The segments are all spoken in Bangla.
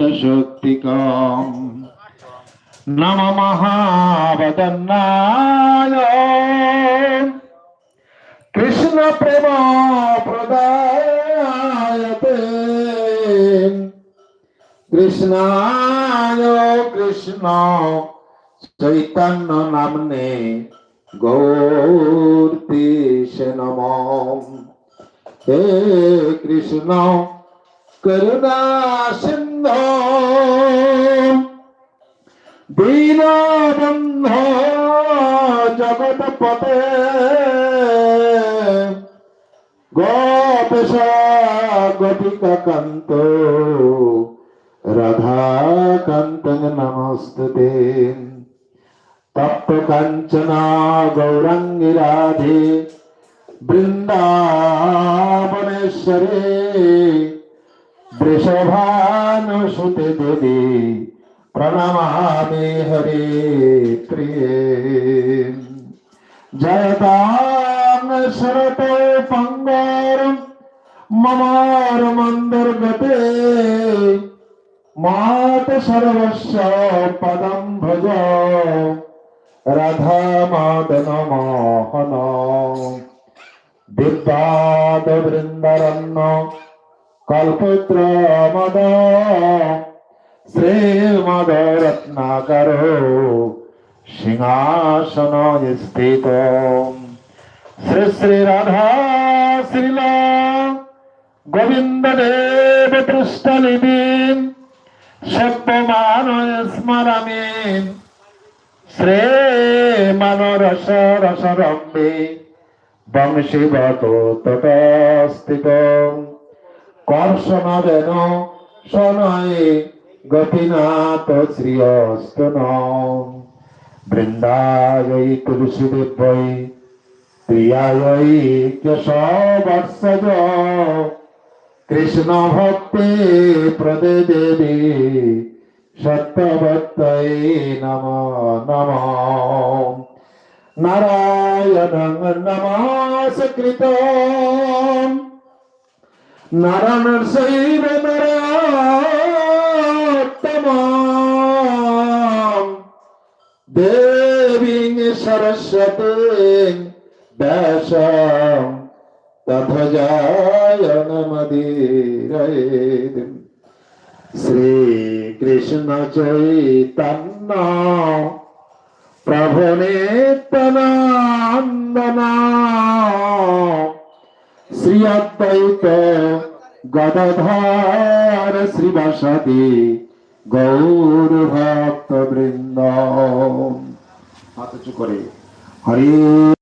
দুষ্টশক্তিকম নম মহাবদন্নায় কৃষ্ণ প্রেম প্রদায়তে কৃষ্ণায় কৃষ্ণ চৈতন্য নামনে গৌরীশ নম হে কৃষ্ণ করুণা সিন্ধু দীনবন্ধ জগৎপতে গোপেশ গোপিকা কান্ত রাধাকান্ত নমস্তুতে। তপ্ত কাঞ্চনা গৌরাঙ্গী রাধে বৃন্দাবনেশ্বরে বৃষভানুসুতে দেবী, প্রণমামি হরে প্রিয়ে। জয়তাং শরতে পঙ্গর মমার মন্দর গতে মাত সর্বস্ব পদম ভজ, রাধা মাদন মোহন বিদ্যাদ বৃন্দারণ্য কল্পত্র মদ শ্রীমদ রত্নাকর সিংহাসন স্থিত। শ্রী শ্রী রাধা শ্রীল গোবিন্দ দেব পৃষ্ঠলিপি সত্যমান স্মরামি শ্রীমনরস রসরম্বে বংশীবত তটস্থিত কর্ষণবেন শনয়ে গতিনাথ শ্রিয়স্তন বৃন্দায় তুলসীদেবৈ প্রিয়ায় কেশবর্ষজ কৃষ্ণ ভক্তি প্রদে দেবী সত্যবত্তৈ নম নম নারায়ণ নমস্কৃত নারায়ণ শৈব নরোত্তম দেবী সরস্বতী ব্যাস। তথজায়নমদীরয়েদ শ্রীকৃষ্ণ চৈতন্য। প্রভু নিত্যানন্দনা। অদ্বৈত গদাধর শ্রীবাসাদি গৌর ভক্ত বৃন্দ হাত করে। হরে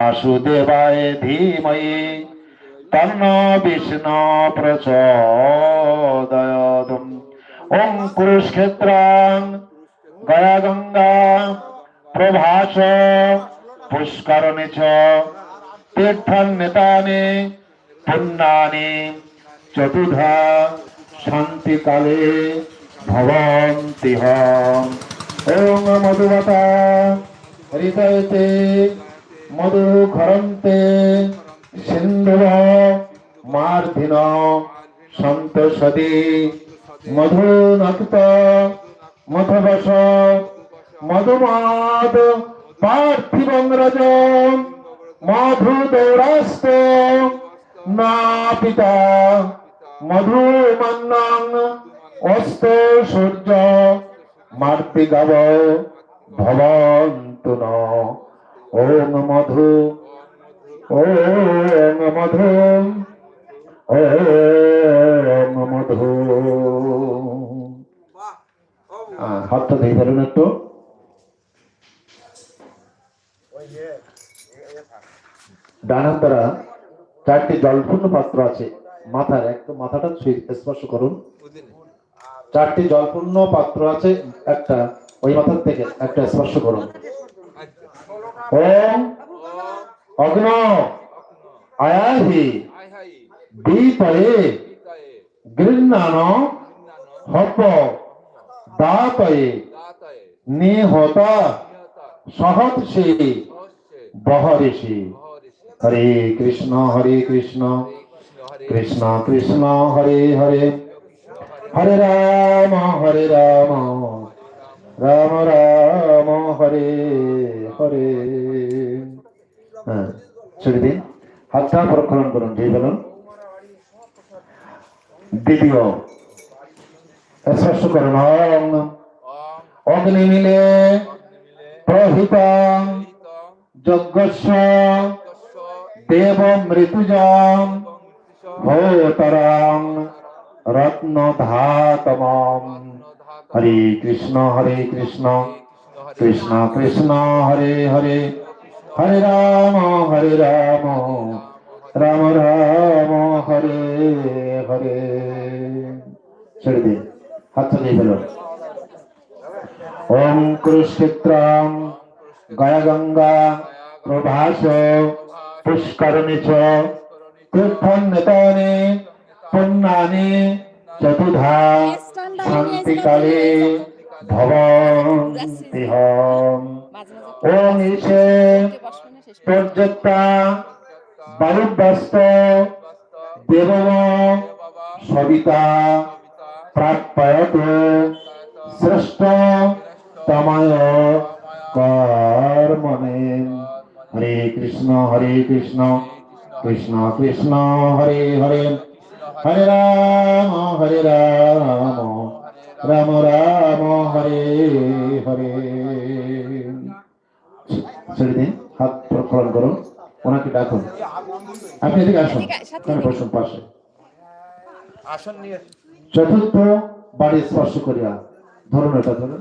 वासुदेवाय धीमहि तन्नो विष्णु प्रचोदयादम् ॐ कुरुक्षेत्रां गयागङ्गा प्रभास पुष्करणे च तीर्थन्यतानि पुण्यानि चतुर्धा शान्तिकाले भवन्ति ॐ मधुमता हृदयते মধু খরন্তে সিন্ধুব, মার্ধিন, সন্তোষদি মধু নক্ত মধবস মধুমাদ পার্থিবং রজ মধু দৌরাস্ত না পিতা মধুমন্নং, অস্ত সূর্য, মার্তিগাব ভবন্তু ন ওং মধু। ওং মধু। ওং মধু। হাতটা দিয়ে ফেলুন একটু। ডান হাত দ্বারা চারটি জলপূর্ণ পাত্র আছে। মাথার একদম মাথাটা স্পর্শ করুন। চারটি জলপূর্ণ পাত্র আছে, একটা ওই মাথার থেকে, একটা স্পর্শ করুন। ওম অগ্ন। আয়াহি। দীপয়ে। গৃহ্ণান হপ দাতয়ে নিহতা। সহৎসে বহরিষি। হরে কৃষ্ণ হরে কৃষ্ণ। কৃষ্ণ কৃষ্ণ হরে হরে। হরে রাম হরে রাম। রাম রাম হরে। হরে হ্যাঁ ছেড়ে দিন হাতটা প্রক্ষরণ করুন যেই বলুন দ্বিতীয় স্পর্শ করুন অং অগ্নি মিলে প্রহিতাং যজ্ঞস্য দেব মৃতুজং ভোতরাং রত্ন ধাতমম হরে কৃষ্ণ হরে কৃষ্ণ কৃষ্ণ কৃষ্ণ হরে হরে। হরে রাম হরে রাম। রাম রাম হরে হরে। ছেড়ে দিন হাত চালিয়ে ফেলুন ওম কুরুক্ষেত্রাম গয়া গঙ্গা প্রভাস পুষ্করণি চ তীর্থান্বিতানি পুণ্যানি চতুধা শান্তিকালে। ভবন্তি হম ওম ঈশে পর্যক্তা বায়ুব্যস্ত দেবম সবিতা প্রাপ্যয়ত শ্রেষ্ঠ তময় কর্মণে। হরে কৃষ্ণ হরে কৃষ্ণ কৃষ্ণ কৃষ্ণ হরে হরে। হরে রাম হরে রাম। রাম রাম হরে হরে ছেড়ে দিন হাত প্রক্ষরণ করুন ওনাকে ডাকুন। আপনি এদিকে আসুন বসুন পাশে। আসন নিয়ে চতুর্থ বাড়ি স্পর্শ করিয়া ধরুন এটা ধরুন।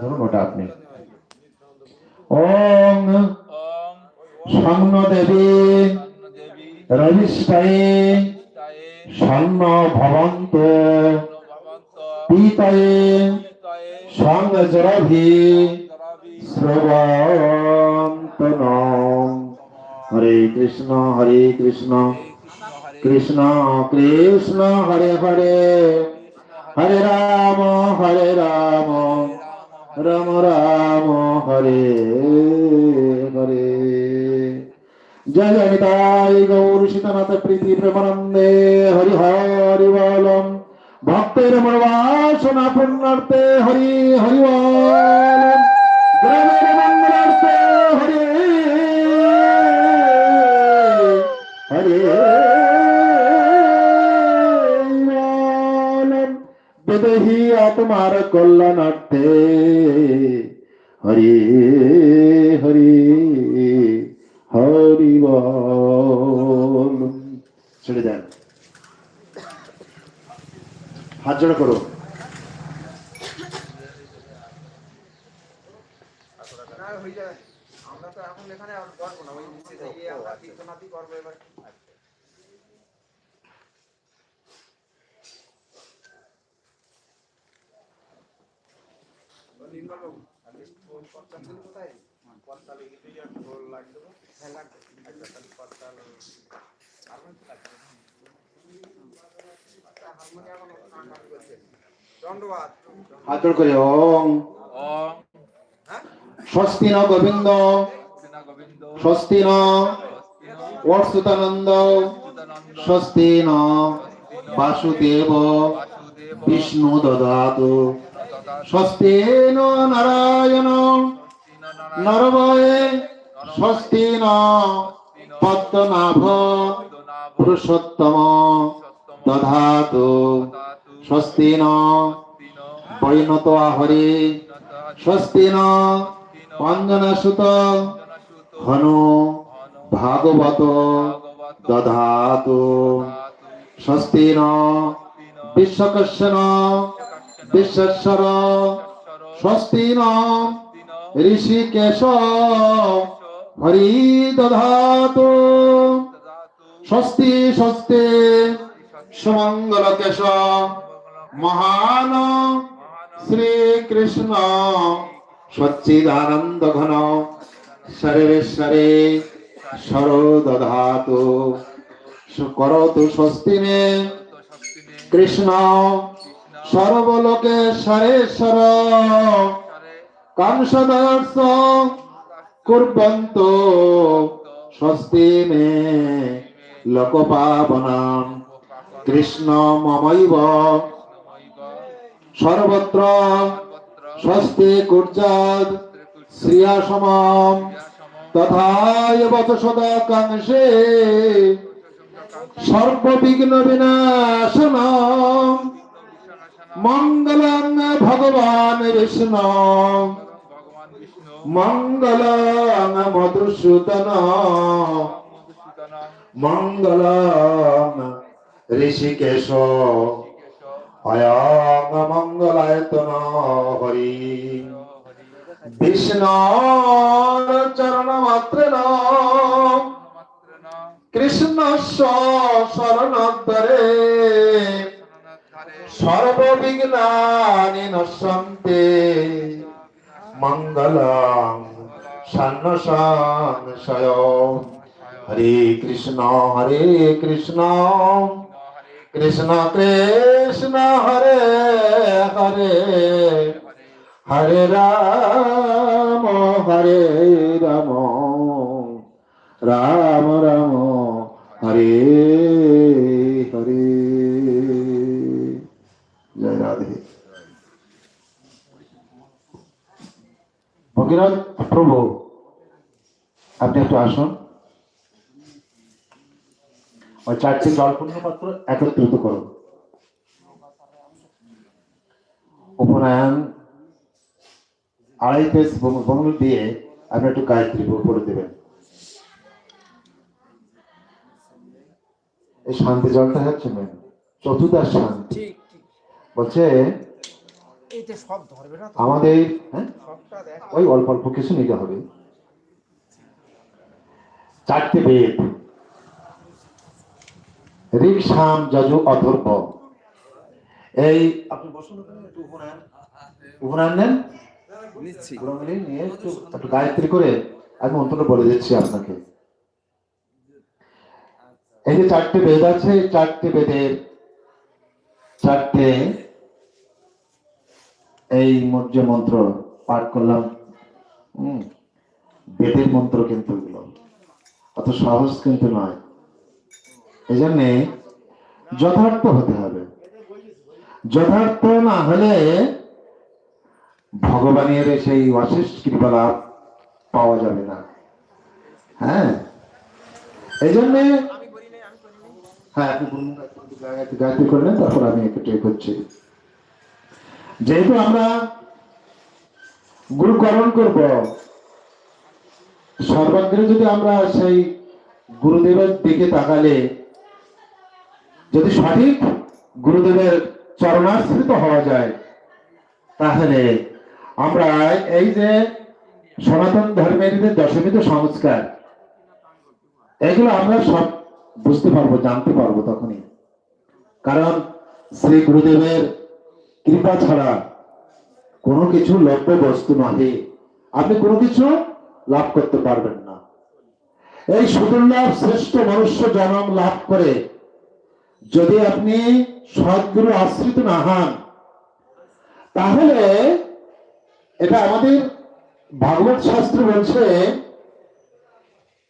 ধরুন ওটা আপনি। ওম ওম স্বর্ণ দেবী দেবী স্বর্ণ ভবন্ত। পীতায়ে তায়ে সঙ্গজরভি দরাবি হরে কৃষ্ণ হরে কৃষ্ণ। কৃষ্ণ কৃষ্ণ, হরে হরে। হরে রাম হরে রাম। রাম রাম, হরে হরে। জয় জয় গৌর সীতানাথ প্রীতি প্রেমানন্দে। হরি হরি বলম। ভক্তের মনোবাসনা পূর্ণার্থে হরি হরি গ্রামের মঙ্গলার্থে হরি। হরে বলম আত্মার কল্যাণার্থে হাত জোড়া করো। আমরা কীর্তনাদি করব করে ওম। স্বস্তি ন গোবিন্দ। স্বস্তি ন স্বস্তি স্বস্তি ন বাসুদেব। বিষ্ণু দদাতু। স্বস্তি ন নারায়ণ। নরবয়ে স্বস্তি ন পদ্মনাভ। পুরুষোত্তম। দধাতু স্বস্তি ন পরিণত আহরি স্বস্তি ন অঞ্জনাসুত ঘন ভাগবত দধাতু স্বস্তি ন বিশ্বেশ্বর স্বস্তি ন ঋষিকেশ হরি দধাতু স্বস্তি স্বস্তি সুমঙ্গল কেশ মহান শ্রীকৃষ্ণ। সচ্চিদানন্দ ঘন সর্বেশ্বরে সর দধাতু করতু স্বস্তি মে কৃষ্ণ। সর্বলোকে সরেশ্বর কাংসদর্শ কুর্বন্ত। স্বস্তি মে লোকপাবনাম। কৃষ্ণ মমৈব সর্বত্র স্বস্তি কুর্যাদ শ্রিয়াসমম। তথা বচ সদা কাংসে সর্ববিঘ্ন বিনাশন মঙ্গলং ভগবান বিষ্ণু। মঙ্গলং মধুসূদন। মঙ্গলং ঋষিকেশ অয়ং মঙ্গলায়তন হরি। বিষ্ণু চরণ মাত্রেণ কৃষ্ণ শরণোদ্ধরে সর্ববিঘ্নানি নশ্যন্তে। মঙ্গলং সন্ন সংশয় হরে কৃষ্ণ হরে কৃষ্ণ। কৃষ্ণ কৃষ্ণ হরে হরে। হরে রাম হরে রাম। রাম রাম, হরে হরে। জয় রাধে। ভগীরথ প্রভু, আপনি একটু আসুন। ওই চারটি জলপূর্ণ পাত্র একত্রিত করুন। উপনয়ন আড়াই পেজ বঙ্গল দিয়ে আপনি একটু গায়ত্রী পড়ে দেবেন। এই শান্তি জলটা হচ্ছে মেন চতুর্দার শান্তি। বলছে আমাদের হ্যাঁ? ওই অল্প অল্প কিছু নিতে হবে। চারটে বেদ। ঋক সাম যজু অথর্ব এই আপনি বসুন একটু উপনয়ন উপনয়ন নেন? নিচ্ছি। পুরো নিয়ে একটু একটু গায়ত্রী করে আমি মন্ত্রটা বলে দিচ্ছি আপনাকে। এই যে চারটে বেদ আছে চারটে বেদের চারটে এই ম- যে মন্ত্র পাঠ করলাম। হুম বেদের মন্ত্র কিন্তু এগুলো। অত সহজ কিন্তু নয়। এই জন্যে যথার্থ হতে হবে। যথার্থ না হলে ভগবানের সেই অশেষ কৃপা লাভ পাওয়া যাবে না। হ্যাঁ? এই জন্যে হ্যাঁ আপনি তারপর আমি একটু ট্রে করছি। যেহেতু আমরা গুরুকরণ করব, সর্বাগ্রে যদি আমরা সেই গুরুদেবের দিকে তাকালে যদি সঠিক গুরুদেবের চরণাশ্রিত হওয়া যায়, তাহলে আমরা এই যে সনাতন ধর্মের যে দশমিত সংস্কার, এগুলো আমরা সব বুঝতে পারব, জানতে পারব তখনই। কারণ শ্রী গুরুদেবের কৃপা ছাড়া কোনো কিছু লভ্য বস্তু নহে। আপনি কোনো কিছু লাভ করতে পারবেন না। এই সুদুর্লভ শ্রেষ্ঠ মনুষ্য জন্ম লাভ করে যদি আপনি সদ্গুরু আশ্রিত না হন, তাহলে এটা আমাদের ভাগবত শাস্ত্র বলছে,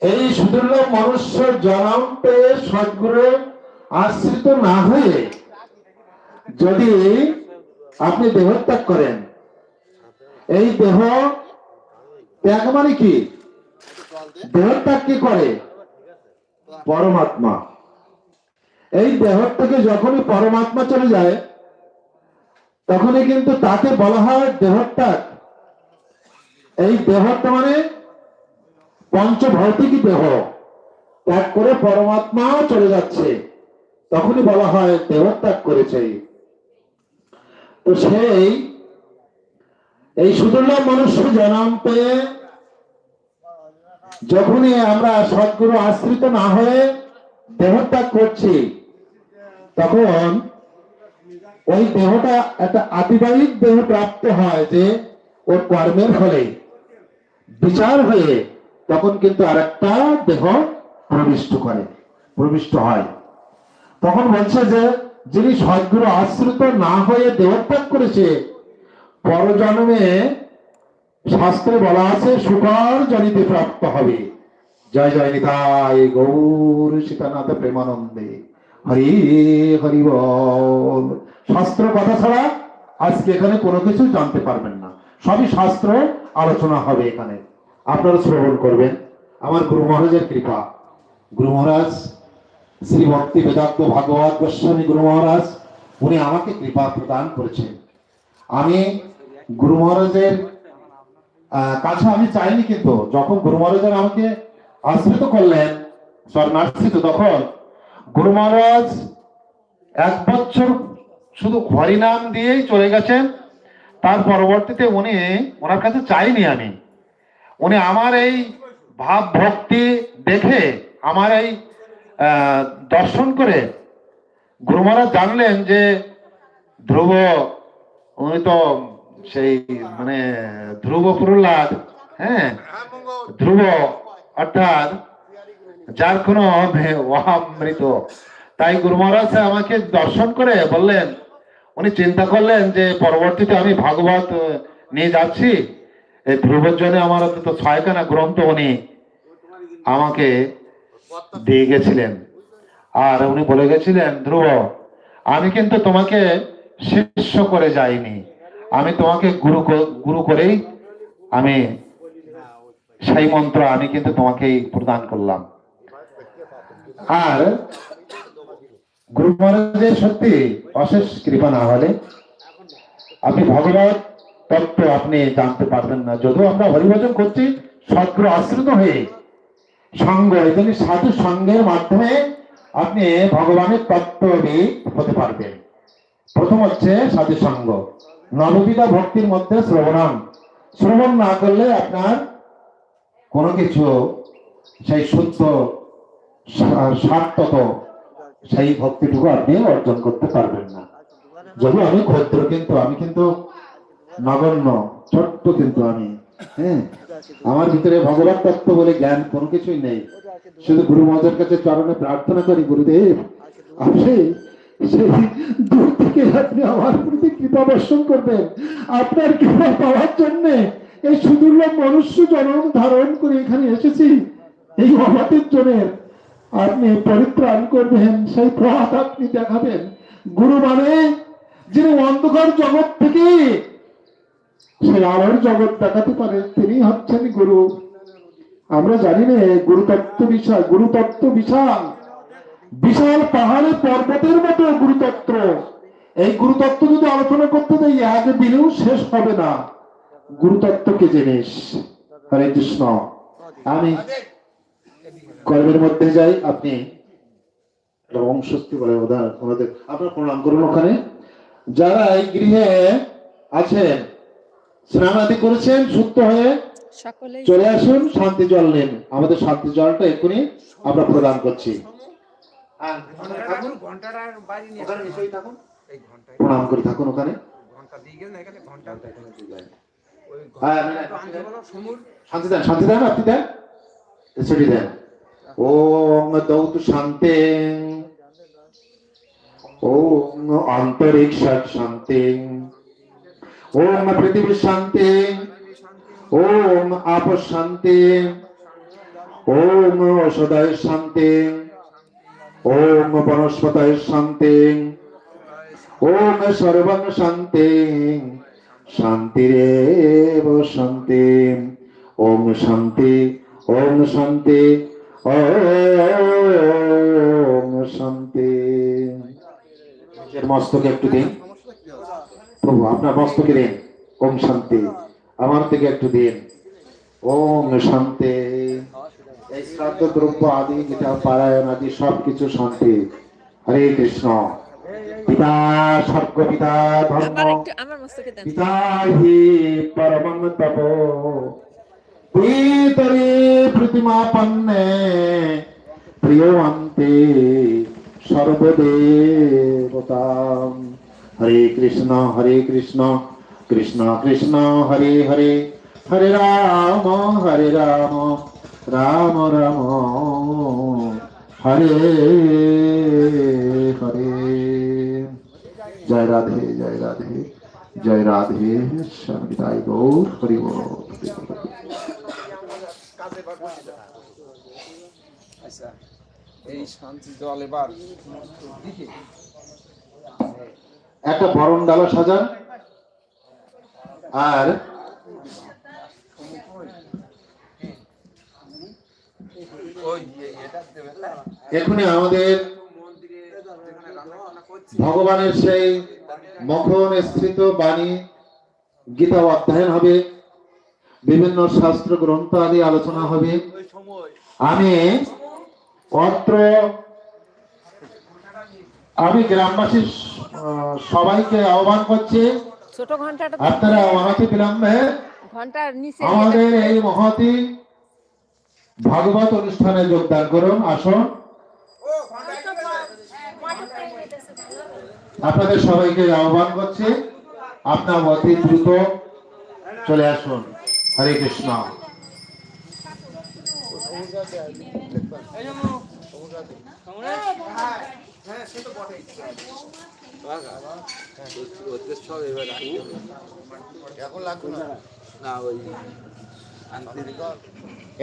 এই সুদুর্লভ মনুষ্য জন্ম পেয়ে সদ্গুরু আশ্রিত না হয়ে যদি আপনি দেহত্যাগ করেন, এই দেহ ত্যাগ মানে কি? দেহত্যাগ কি করে? পরমাত্মা। এই দেহ থেকে যখনই পরমাত্মা চলে যায়, তখনই কিন্তু তাকে বলা হয় দেহত্যাগ। এই দেহটা মানে পঞ্চভৌতিক দেহ। ত্যাগ করে পরমাত্মাও চলে যাচ্ছে। তখনই বলা হয় দেহত্যাগ করেছে। তো সেই, এই সুদুর্লভ মনুষ্য জন্ম পেয়ে যখনই আমরা সদ্গুরু আশ্রিত না হয়ে দেহত্যাগ করছি তখন ওই দেহটা একটা আতিবাহিক দেহ প্রাপ্ত হয় যে ওর কর্মের ফলে। বিচার হয়ে তখন কিন্তু আরেকটা দেহ প্রবিষ্ট করে, প্রবিষ্ট হয়। তখন বলছে যে, যিনি সদ্গুরু আশ্রিত না হয়ে দেহত্যাগ করেছে, পরজন্মে শাস্ত্রে বলা আছে সুকর জনিতে প্রাপ্ত হবে। জয় জয় নিতাই গৌর সীতানাথ প্রেমানন্দে। হরি হরি বল। শাস্ত্র কথা ছাড়া আজকে এখানে কোনো কিছু জানতে পারবেন না। সবই শাস্ত্র আলোচনা হবে এখানে। আপনারা শ্রবণ করবেন। আমার গুরু মহারাজের কৃপা। গুরু মহারাজ, শ্রী ভক্তি বেদান্ত ভাগবত গোস্বামী গুরু মহারাজ, উনি আমাকে কৃপা প্রদান করেছেন। আমি গুরু মহারাজের কাছে আমি চাইনি কিন্তু, যখন গুরু মহারাজের আমাকে আশ্রিত করলেন স্বর্ণাশ্রিত তখন গুরু মহারাজ, এক বছর শুধু হরিনাম দিয়েই চলে গেছেন। তার পরবর্তীতে উনি, ওনার কাছে চাইনি আমি। উনি আমার এই ভাব ভক্তি দেখে আমার এই দর্শন করে গুরু মহারাজ জানলেন যে ধ্রুব, উনি তো সেই মানে ধ্রুব প্রহ্লাদ হ্যাঁ? ধ্রুব, অর্থাৎ যার কোনো অমৃত তাই গুরু মহারাজ আমাকে দর্শন করে বললেন, উনি চিন্তা করলেন যে পরবর্তীতে আমি ভাগবত নিয়ে যাচ্ছি। এই ধ্রুবের জন্য আমার তো ছয়খানা গ্রন্থ উনি আমাকে দিয়ে গেছিলেন। আর উনি বলে গেছিলেন, ধ্রুব, আমি কিন্তু তোমাকে শিষ্য করে যাইনি। আমি তোমাকে গুরু গুরু করেই আমি সেই মন্ত্র আমি কিন্তু তোমাকেই প্রদান করলাম। আর গুরু মহারাজের সত্যি অশেষ কৃপা না হলে আপনি ভগবত তত্ত্ব আপনি জানতে পারবেন না। যদিও আমরা হরিভজন করছি, সদ্গুরু আশ্রিত হয়ে সঙ্গ, এই সাধু সঙ্গের মাধ্যমে আপনি ভগবানের তত্ত্ববিদ হতে পারবেন। প্রথম হচ্ছে সাধু সঙ্গ। নববিধা ভক্তির মধ্যে শ্রবণম। শ্রবণ না করলে আপনার কোনো কিছু সেই শুদ্ধ সা- সার্থক সেই ভক্তিটুকু আপনি অর্জন করতে পারবেন না। যদি আমি ক্ষুদ্র কিন্তু, আমি কিন্তু নগণ্য, ছোট্ট কিন্তু আমি হ্যাঁ? আমার ভিতরে ভগবত তত্ত্ব বলে জ্ঞান কোনো কিছুই নেই। শুধু গুরু মহাজের কাছে চরণে প্রার্থনা করি, গুরুদেব, আপনি সেই দূর থেকে আপনি আমার প্রতি কৃপা বর্ষণ করবেন। আপনার কৃপা পাওয়ার জন্যে এই সুদূর্লভ মনুষ্য জন্ম ধারণ করে এখানে এসেছি, এই অবাতের জন্য আপনি পরিত্রাণ করবেন, সেই পথ আপনি দেখাবেন। গুরু মানে যিনি অন্ধকার জগৎ থেকে সেই আলোর জগৎ দেখাতে পারে তিনি হচ্ছেন গুরু। আমরা জানি না, গুরুতত্ত্ব বিশাল গুরুতত্ত্ব বিশাল। বিশাল পাহাড়ে পর্বতের মতো গুরুতত্ত্ব। এই গুরুতত্ত্ব যদি আলোচনা করতে যাই, এক দিনেও শেষ হবে না। গুরুতত্ত্ব কি জিনিস? হরে কৃষ্ণ। আমি কর্মের মধ্যে যাই আপনি একটা বলে ওদের ওনাদের আপনার প্রণাম করুন ওখানে। যারা এই গৃহে আছেন স্নান আদি করেছেন সুস্থ হয়ে চলে আসুন শান্তি জল নেন। আমাদের শান্তি জলটা এক্ষুনি আমরা প্রদান করছি। প্রণাম করে থাকুন ওখানে। হ্যাঁ, বলো সমুর। শান্তি দেন শান্তি দেন আপনি দেন? সেটি দেন। ওম দৌত শান্তি ওম অন্তরিক্ষ শান্তি ওম পৃথিবী শান্তি ওম আপ শান্তি ওম ঔষধায় শান্তি ওম বনস্পতায় শান্তি ওম সর্বং শান্তি শান্তিরেব শান্তি ওম শান্তি ওম শান্তি ওম শান্তি। নিজের মস্তকে একটু দিন। প্রভু আপনার মস্তকে দিন। ওম শান্তি। আমার থেকে একটু দিন। ওম শান্তি। এই শ্রাদ্ধ দ্রব্য আদি গীতা পারায়ণ আদি সবকিছু শান্তি। হরে কৃষ্ণ। পিতা স্বর্গ পিতা ধর্ম। পিতা হি পরমং তপ। পিতরে প্রতিমাপন্নে প্রিয়ন্তে সর্বদেবতাম হরে কৃষ্ণ হরে কৃষ্ণ কৃষ্ণ কৃষ্ণ হরে হরে হরে রাম হরে রাম রাম রাম হরে হরে জয় রাধে জয় রাধে জয় রাধে সর্বিদায় গৌর হরি বল আচ্ছা এই শান্তি জল এবার একটা বরণ ডালা সাজান। আর এখনই আমাদের ভগবানের সেই মখন স্থিত বাণী গীতা অধ্যয়ন হবে। বিভিন্ন শাস্ত্র গ্রন্থ আদি আলোচনা হবে। আমি অত্র আমি গ্রামবাসী সবাইকে আহ্বান করছি। আপনারা অনতি বিলম্বে আমাদের এই মহতি ভাগবত অনুষ্ঠানে যোগদান করুন আসুন। আপনাদের সবাইকে আহ্বান করছি। আপনার অতি দ্রুত চলে আসুন। হরে কৃষ্ণ। হ্যাঁ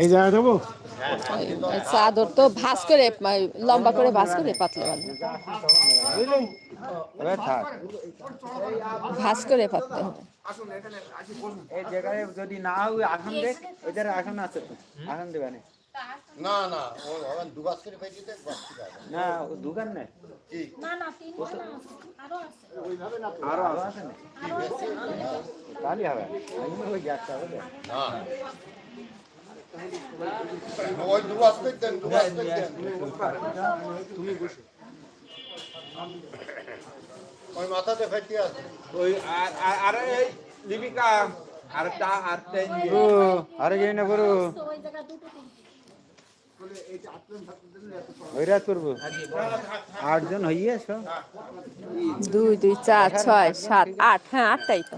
এই জায়গা দেবো চাদর তো ভাঁজ করে লম্বা করে ভাঁজ করে পাতলে ভালো এবার করে পাতলে হবে। এই জায়গায় যদি না হয় আসন দেখ ওই জায়গায় আসন। আছে তো আসন দেবে না না না ও এখন দুবাস করে পেয়ে দিতে না ও দোকান নেই। না না তিনটা আরও আছে। আরও আরও আছে। না তাহলে হবে। আমি ওই গ্যাসটা হবে। না। ওই দুবাস করে দেন দুবাস করে দেন। ওই মাথাতে ফেটে আছে। ওই আর আর- এই লিপিকা আর তা আর তেন ও আরে যাই না করো। রাত করব। আটজন হইয়ে সব দুই দুই চার ছয় সাত আট হ্যাঁ আটটাই তো।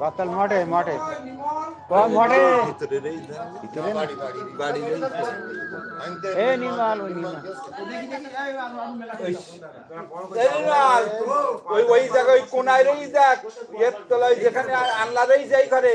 কতাল বাড়ি এ নিমাল ওই নিমাল ওই ওই জায়গায় ওই কোনায় রই দেখ এর তলায় যেখানে আল্লাহ রই যাই করে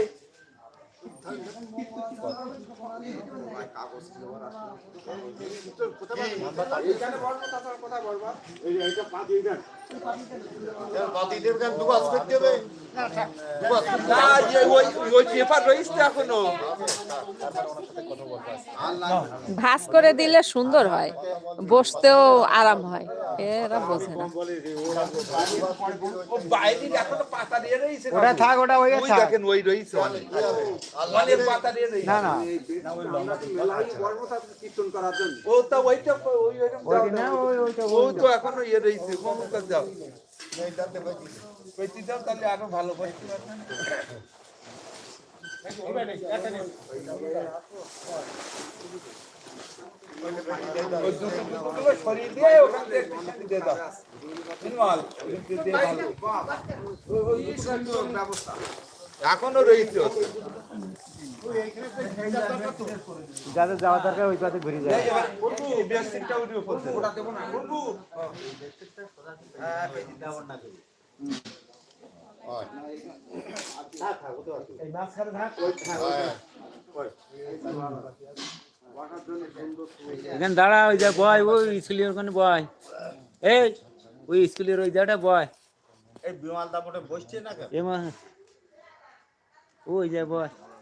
ভাস করে দিলে সুন্দর হয় বসতেও আরাম হয় এরা বোঝে না। ওটা থাক ওটা ওই ওই দেখেন ওই রয়েছে রয়েছে না না। মেলায় বর্মতা কীর্তন করার জন্য। ও তো ওইটা ওই না না। ওই ওইটা ও তো এখনও ইয়ে রয়েছে কমুকা যাও। পেটি দাও তাহলে আরও ভালো গুলো সরিয়ে দিয়ে ওখান থেকে দিয়ে দাও। ব্যবস্থা। এখনও রয়েছে। যাদের যাওয়া দরকার ওই পথে ঘুরে যায়। এখানে দাঁড়া ওই যা বয় ওই স্কুলের ওখানে বয় এই ওই স্কুলের ওই জায়গাটা বয় এই মোটে বসছে না Oi, Zé Bosta.